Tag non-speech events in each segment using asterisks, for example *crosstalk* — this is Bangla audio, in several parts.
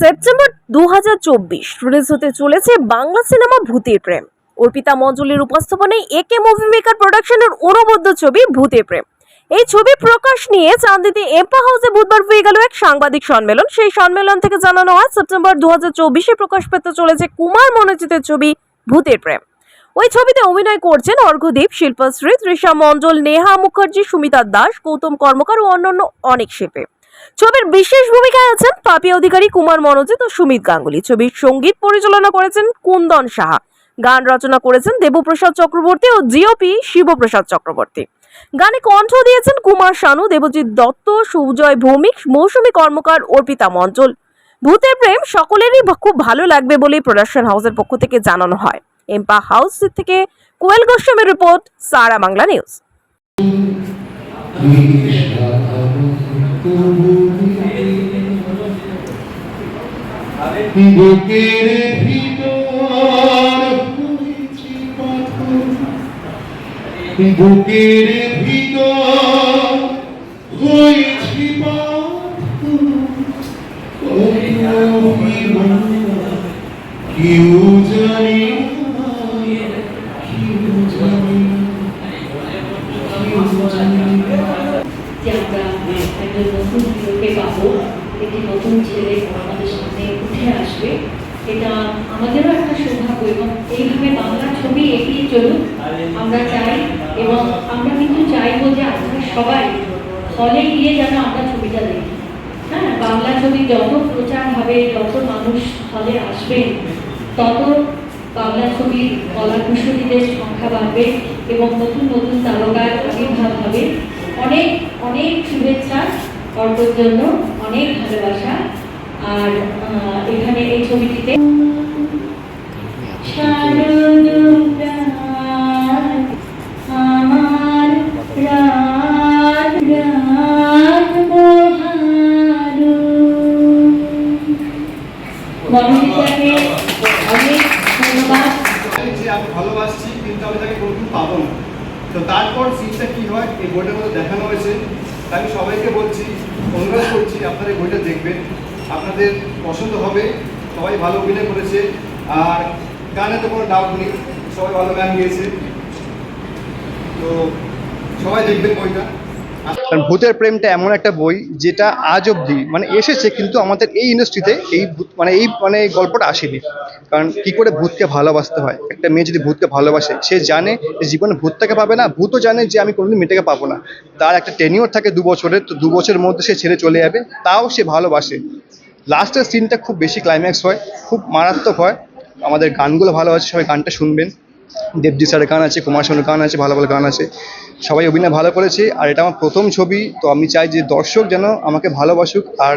সেপ্টেম্বর দু রিলিজ হতে চলেছে বাংলা সিনেমা ভূতের প্রেম। অর্পিতা মঞ্জুলির উপস্থাপনায় একে মুভি মেকার প্রোডাকশনের অনবদ্য ছবি ভূতের প্রেম। এই ছবি প্রকাশ নিয়ে চান্দিতে এম্পা হাউসে বুধবার হয়ে গেল এক সাংবাদিক সম্মেলন। সেই সম্মেলন থেকে জানানো হয়, সেপ্টেম্বর দু চব্বিশে প্রকাশ পেতে চলেছে কুমার মনোজিতের ছবি ভূতের প্রেম। ওই ছবিতে অভিনয় করছেন অর্ঘ্যদীপ, শিল্পশ্রী, তৃষা মণ্ডল নেহা মুখার্জি, সুমিতা দাস, গৌতম কর্মকার ও অন্যান্য অনেক শিল্পী। ছবির বিশেষ ভূমিকায় আছেন পাপিয়া অধিকারী কুমার মনোজিৎ ও সুমিত গাঙ্গুলি। ছবির সংগীত পরিচালনা করেছেন কুন্দন সাহা। গান রচনা করেছেন দেবপ্রসাদ চক্রবর্তী ও জিওপি শিবপ্রসাদ চক্রবর্তী। গানে কণ্ঠ দিয়েছেন কুমার শানু, দেবজিৎ দত্ত, সুজয় ভৌমিক, মৌসুমী কর্মকার অর্পিতা মঞ্জল। ভূতের প্রেম সকলেরই খুব ভালো লাগবে বলেই প্রোডাকশন হাউসের পক্ষ থেকে জানানো হয়। এম্পা হাউস থেকে কোয়েল গোস্বামীর রিপোর্ট, সারা বাংলা নিউজ। বুকের ভিতর হয়েছে পাথর বুকের ভিতর হয়েছে পাথর কেউ জানে না, কেউ জানে না, কেউ জানে না। যে আমরা একজন নতুন হিরোকে পাবো একটি নতুন ছেলে আমাদের সামনে উঠে আসবে এটা আমাদেরও একটা সৌভাগ্য এবং এইভাবে বাংলা ছবি এগিয়ে চলুক আমরা চাই এবং আমরা কিন্তু চাইব যে আপনারা সবাই হলে গিয়ে যেন আমরা ছবিটা দেখি। হ্যাঁ বাংলা ছবি যত প্রচার হবে যত মানুষ হলে আসবে তত বাংলা ছবির কলাকুশলীদের সংখ্যা বাড়বে এবং নতুন নতুন তারকার আবির্ভাব হবে। অনেক অনেক শুভেচ্ছা অর্পর জন্য অনেক ভালোবাসা। আর এখানে এই ছবিটিতে শারদপ্রাণ, আমি ভালোবাসছি, কিন্তু আমি তাকে কোনোদিন পাবো না। তো তারপর সিনটা কি হয়? এই বইটার মধ্যে দেখানো হয়েছে। তাই আমি সবাইকে বলছি, অনুরোধ করছি, আপনারা এই বইটা দেখবেন। আপনাদের পছন্দ হবে। সবাই ভালো অভিনয় করেছে। আর গানে তো কোনো ডাউট নেই। সবাই ভালো গান গিয়েছে। তো সবাই দেখবেন বইটা। কারণ ভূতের প্রেমটা এমন একটা বই যেটা আজ অবধি মানে এসেছে কিন্তু আমাদের এই ইন্ডাস্ট্রিতে এই ভূত- মানে এই মানে এই গল্পটা আসেনি। কারণ কি করে ভূতকে ভালোবাসতে হয়? একটা মেয়ে যদি ভূতকে ভালোবাসে, সে জানে যে জীবনে ভূতটাকে পাবে না, ভূতও জানে যে আমি কোনোদিন মেয়েটাকে পাবো না। তার একটা টেনিওর থাকে দু বছরের, তো দু বছরের মধ্যে সে ছেড়ে চলে যাবে, তাও সে ভালোবাসে। লাস্টের সিনটা খুব বেশি ক্লাইম্যাক্স হয়, খুব মারাত্মক হয়। আমাদের গানগুলো ভালো আছে, সবাই গানটা শুনবেন। দেবজি স্যারের গান আছে, কুমার শানুর গান আছে, ভালো ভালো গান আছে। সবাই অভিনয় ভালো করেছে, আর এটা আমার প্রথম ছবি, তো আমি চাই যে দর্শক যেন আমাকে ভালোবাসুক আর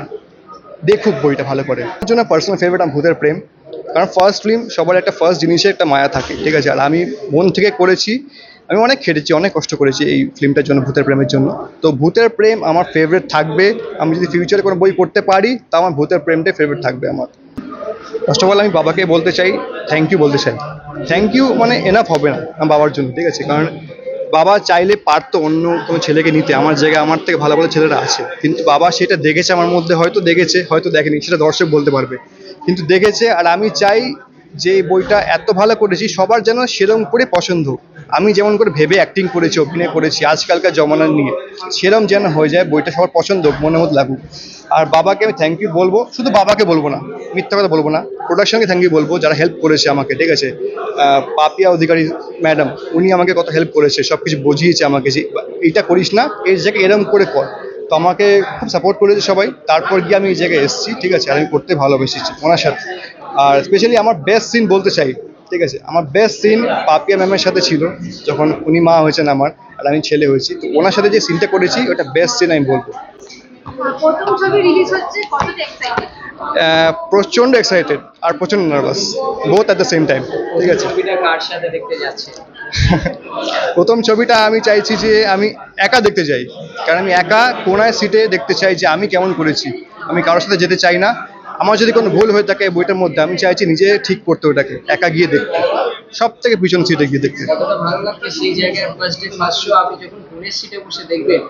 দেখুক বইটা ভালো করে। আমার জন্য পার্সোনাল ফেভারিট আমার ভূতের প্রেম, কারণ ফার্স্ট ফিল্ম সবার একটা ফার্স্ট জিনিসে একটা মায়া থাকে, ঠিক আছে? আর আমি মন থেকে করেছি, আমি অনেক খেটেছি, অনেক কষ্ট করেছি এই ফিল্মটার জন্য, ভূতের প্রেমের জন্য। তো ভূতের প্রেম আমার ফেভারিট থাকবে, আমি যদি ফিউচারে কোনো বই পড়তে পারি, তা আমার ভূতের প্রেমটাই ফেভারিট থাকবে আমার। ফার্স্ট অফ অল আমি বাবাকে বলতে চাই থ্যাংক ইউ বলতে চাই। থ্যাংক ইউ মানে এনাফ হবে না, আমার বাবার জন্য, ঠিক আছে? কারণ বাবা চাইলে পারতো অন্য কোনো ছেলেকে নিতে। আমার জায়গায় আমার থেকে ভালো ভালো ছেলেরা আছে। কিন্তু বাবা সেটা দেখেছে আমার মধ্যে, হয়তো দেখেছে, হয়তো দেখেনি, সেটা দর্শক বলতে পারবে। কিন্তু দেখেছে, আর আমি চাই যে বইটা এত ভালো করেছি, সবার যেন সেরম করে পছন্দ। আমি যেমন করে ভেবে অ্যাক্টিং করেছি, অভিনয় করেছি, আজকালকার জমানার নিয়ে, সেরম যেন হয়ে যায় বইটা সবার পছন্দ, মনের মধ্যে লাগুক। আর বাবাকে আমি থ্যাংক ইউ বলব, শুধু বাবাকে বলব না, মিথ্যা কথা বলব না প্রোডাকশনকে থ্যাংক ইউ বলব, যারা হেল্প করেছে আমাকে, ঠিক আছে? পাপিয়া অধিকারী ম্যাডাম উনি আমাকে কত হেল্প করেছে সব কিছু বুঝিয়েছে আমাকে যে এইটা করিস না, এই জায়গায় এরম করে কর। তো আমাকে খুব সাপোর্ট করেছে সবাই, তারপর গিয়ে আমি এই জায়গায় এসেছি, ঠিক আছে? আর আমি করতে ভালোবেসেছি, ওনার সাথে। আর স্পেশালি আমার বেস্ট সিন বলতে চাই ঠিক আছে? আমার বেস্ট সিন পাপিয়া ম্যামের সাথে ছিল যখন উনি মা হয়েছেন আমার আর আমি ছেলে হয়েছি। তো ওনার সাথে যে সিনটা করেছি ওটা বেস্ট সিন আমি বলব। প্রথম ছবি রিলিজ হচ্ছে কতটা এক্সাইটেড প্রচণ্ড এক্সাইটেড আর প্রচণ্ড nervous both at the same time ঠিক আছে? ছবিটা কার সাথে দেখতে যাচ্ছে? *laughs* প্রথম ছবিটা আমি চাইছি যে আমি একা দেখতে চাই কারণ আমি একা কোনায় সিটে দেখতে চাই যে আমি কেমন করেছি। আমি কারোর সাথে যেতে চাই না আমার যদি কোনো ভুল হয়ে থাকে বইটার মধ্যে আমি চাইছি নিজে ঠিক করতে ওটাকে একা গিয়ে দেখতে। সব থেকে পিছন সিটে গিয়ে দেখতে। কতটা ভালো লাগছে সেই জায়গায় ফার্স্ট ফার্স্ট আপনি যখন ফোনের সিটে বসে দেখবেন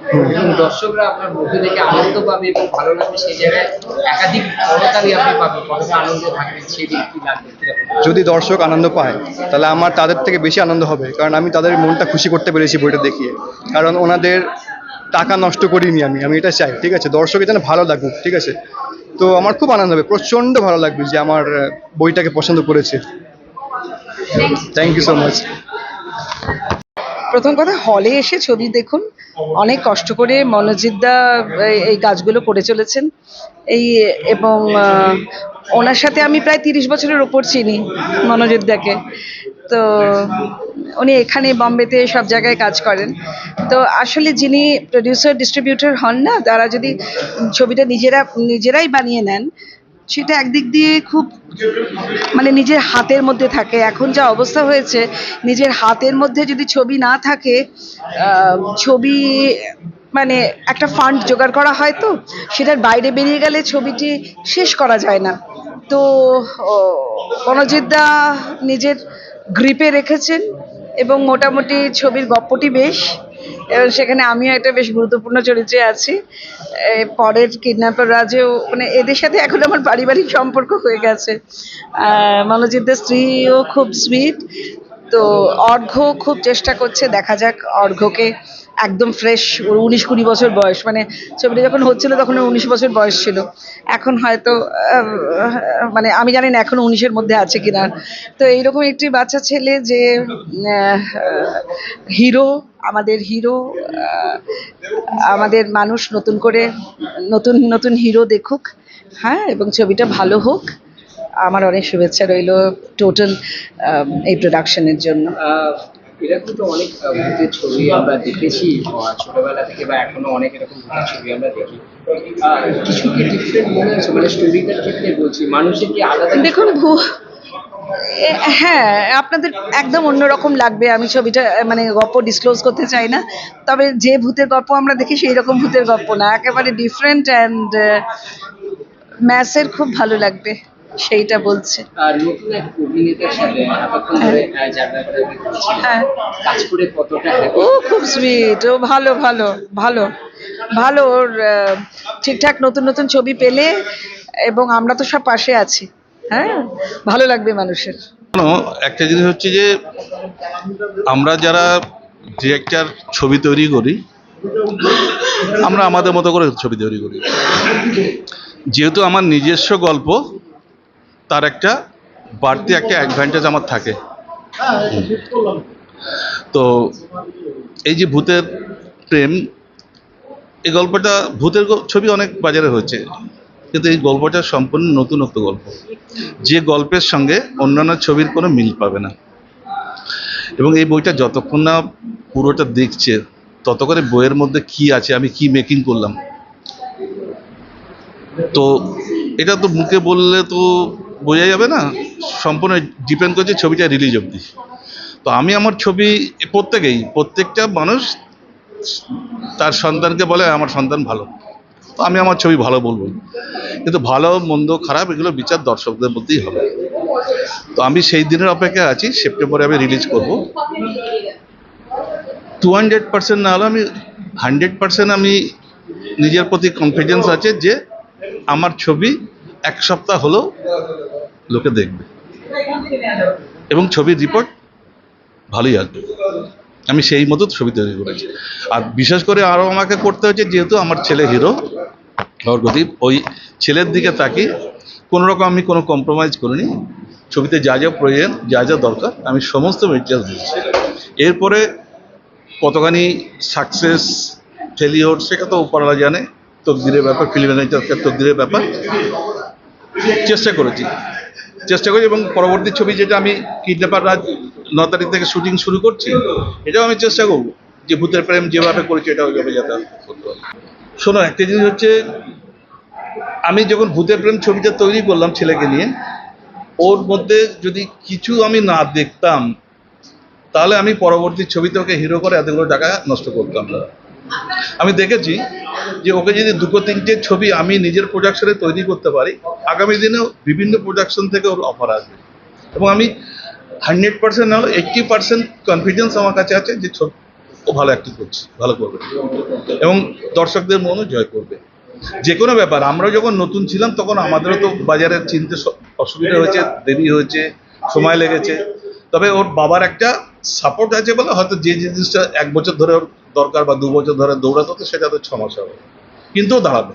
দর্শকরা আপনার মুভি দেখে আনন্দ পাবে এবং ভালো লাগবে সেই জায়গায়। একাধিক করতালি আপনি পাবেন কতটা আনন্দে থাকবেন সেই দিন কি লাগবে? যদি দর্শক আনন্দ পায় তাহলে আমার তাদের থেকে বেশি আনন্দ হবে কারণ আমি তাদের মনটা খুশি করতে পেরেছি বইটা দেখিয়ে। কারণ ওনাদের টাকা নষ্ট করিনি আমি আমি এটা চাই ঠিক আছে? দর্শকের যেন ভালো লাগুক ঠিক আছে? তো আমার খুব আনন্দ হবে, প্রচণ্ড ভালো লাগবে যে আমার বইটাকে পছন্দ করেছে। থ্যাংক ইউ সো মাচ প্রথম কথা হলে এসে ছবি দেখুন। অনেক কষ্ট করে মনোজিৎদা এই- কাজগুলো করে চলেছেন। এই, এবং ওনার সাথে আমি প্রায় তিরিশ বছরের ওপর চিনি মনোজিৎদাকে তো উনি এখানে বম্বেতে সব জায়গায় কাজ করেন। তো আসলে যিনি প্রডিউসার ডিস্ট্রিবিউটর হন না, তারা যদি ছবিটা নিজেরা, নিজেরাই বানিয়ে নেন, সেটা একদিক দিয়ে খুব মানে নিজের হাতের মধ্যে থাকে। এখন যা অবস্থা হয়েছে, নিজের হাতের মধ্যে যদি ছবি না থাকে ছবি মানে একটা ফান্ড জোগাড় করা হয় তো, সেটার বাইরে বেরিয়ে গেলে ছবিটি শেষ করা যায় না। তো মনোজিৎদা নিজের গ্রিপে রেখেছেন এবং মোটামুটি ছবির গপ্পটি বেশ। এবং সেখানে আমিও একটা বেশ গুরুত্বপূর্ণ চরিত্রে আছি। পরের কিডন্যাপার রাজেও মানে এদের সাথে এখন আমার পারিবারিক সম্পর্ক হয়ে গেছে। মনোজিৎদের স্ত্রীও খুব সুইট তো অর্ঘ্য খুব চেষ্টা করছে, দেখা যাক অর্ঘ্যকে একদম ফ্রেশ ওর উনিশ কুড়ি বছর বয়স। মানে ছবিটা যখন হচ্ছিল তখন ওর উনিশ বছর বয়স ছিল। এখন হয়তো মানে আমি জানি না এখন উনিশের মধ্যে আছে কিনা। তো এইরকম একটি বাচ্চা ছেলে যে হিরো, আমাদের হিরো আমাদের মানুষ নতুন করে, নতুন নতুন হিরো দেখুক হ্যাঁ এবং ছবিটা ভালো হোক। আমার অনেক শুভেচ্ছা রইল টোটাল এই প্রোডাকশনের জন্য। এরকম তো অনেক ভূতের ছবি আমরা দেখেছি ছোটবেলা থেকে, বা এখনও অনেক এরকম ভূতের ছবি আমরা দেখি। কিছু কি ডিফারেন্ট মনে হচ্ছে? মানে স্টোরিটার ক্ষেত্রে বলছি, মানুষের কি আলাদা দেখুন হ্যাঁ আপনাদের একদম অন্যরকম লাগবে। আমি ছবিটা মানে গল্প ডিসক্লোজ করতে চাই না। তবে যে ভূতের গল্প আমরা দেখি, সেই রকম ভূতের গল্প না। একেবারে ডিফারেন্ট অ্যান্ড ম্যাসের খুব ভালো লাগবে। সেইটা বলছে। আর নতুন এক অভিনেতার সাথে এতক্ষণ ধরে করছিলেন। হ্যাঁ। কাজ করে কতটা ও খুব সুইট ও ভালো ভালো ভালো। ভালো ওর আহ, ঠিকঠাক নতুন নতুন ছবি পেলে এবং আমরা তো সব পাশে আছি। হ্যাঁ? ভালো লাগবে মানুষের। একটা জিনিস হচ্ছে যে আমরা যারা ডিরেক্টর ছবি তৈরি করি আমরা আমাদের মতো করে ছবি তৈরি করি। যেহেতু আমার নিজস্ব গল্প তার একটা বাড়তি একটা অ্যাডভান্টেজ আমার থাকে। তো এই যে ভূতের প্রেম, এই গল্পটা ভূতের ছবি অনেক বাজারে হয়েছে। কিন্তু এই গল্পটা সম্পূর্ণ নতুনত্ব গল্প। যে গল্পের সঙ্গে অন্যান্য ছবির কোনো মিল পাবে না। এবং এই বইটা যতক্ষণ না পুরোটা দেখছে তত করে বইয়ের মধ্যে কি আছে, আমি কি মেকিং করলাম। তো এটা তো মুখে বললে তো বোঝা যাবে না, সম্পূর্ণ ডিপেন্ড করছে ছবিটা রিলিজ অবধি। তো আমি আমার ছবি প্রত্যেকেই, প্রত্যেকটা মানুষ তার সন্তানকে বলে, আমার সন্তান ভালো। তো আমি আমার ছবি ভালো বলব। কিন্তু ভালো, মন্দ, খারাপ, এগুলো বিচার দর্শকদের মধ্যেই হবে। তো আমি সেই দিনের অপেক্ষায় আছি সেপ্টেম্বরে আমি রিলিজ করব। টু হান্ড্রেড পার্সেন্ট না হলে আমি হান্ড্রেড পার্সেন্ট আমি নিজের প্রতি কনফিডেন্স আছে যে আমার ছবি এক সপ্তাহ হলেও লোকে দেখবে। এবং ছবির রিপোর্ট ভালোই আসবে। আমি সেই মতো ছবি তৈরি করেছি। আর বিশেষ করে আরও আমাকে করতে হচ্ছে যেহেতু আমার ছেলে হিরো অর্গদীপ ওই ছেলের দিকে তাকিয়ে কোনো রকম আমি কোনো কম্প্রোমাইজ করিনি। ছবিতে যা যা প্রয়োজন, যা যা দরকার, আমি সমস্ত মেটেরিয়াল দিয়েছি। এরপরে কতখানি সাকসেস ফেলিওর সেটা তো উপরওয়ালা জানে। তকদিরের ব্যাপার ফিল্ম তকদিরের ব্যাপার। চেষ্টা করেছি। চেষ্টা করি এবং পরবর্তী ছবি যেটা আমি কিডন্যাপার রাজ ন তারিখ থেকে শুটিং শুরু করছি, এটাও আমি চেষ্টা করব যে ভূতের প্রেম যেভাবে করেছি এটা ওইভাবে যাতে শোনো, একটা জিনিস হচ্ছে, আমি যখন ভূতের প্রেম ছবিটা তৈরি করলাম ছেলেকে নিয়ে, ওর মধ্যে যদি কিছু আমি না দেখতাম, তাহলে আমি পরবর্তী ছবিতে ওকে হিরো করে এতগুলো টাকা নষ্ট করতাম না। আমি দেখেছি যে ওকে যদি দুটো, তিনটে ছবি আমি নিজের প্রোডাকশনে তৈরি করতে পারি, আগামী দিনেও বিভিন্ন প্রোডাকশন থেকে ওর অফার আসবে। এবং আমি হান্ড্রেড পার্সেন্ট না এইট্টি পার্সেন্ট কনফিডেন্স আমার কাছে আছে যে ছবি ও ভালো অ্যাক্টিং করছে, ভালো করবে। এবং দর্শকদের মনও জয় করবে। যে কোনো ব্যাপার, আমরা যখন নতুন ছিলাম, তখন আমাদেরও তো বাজারে চিনতে অসুবিধা হয়েছে, দেরি হয়েছে, সময় লেগেছে। তবে ওর বাবার একটা সাপোর্ট আছে বলে হয়তো যে জিনিসটা এক বছর ধরে দরকার বা দু বছর ধরে দৌড়াতে হতো, সেটা তো ছ মাস হবে। কিন্তু দাঁড়াবে।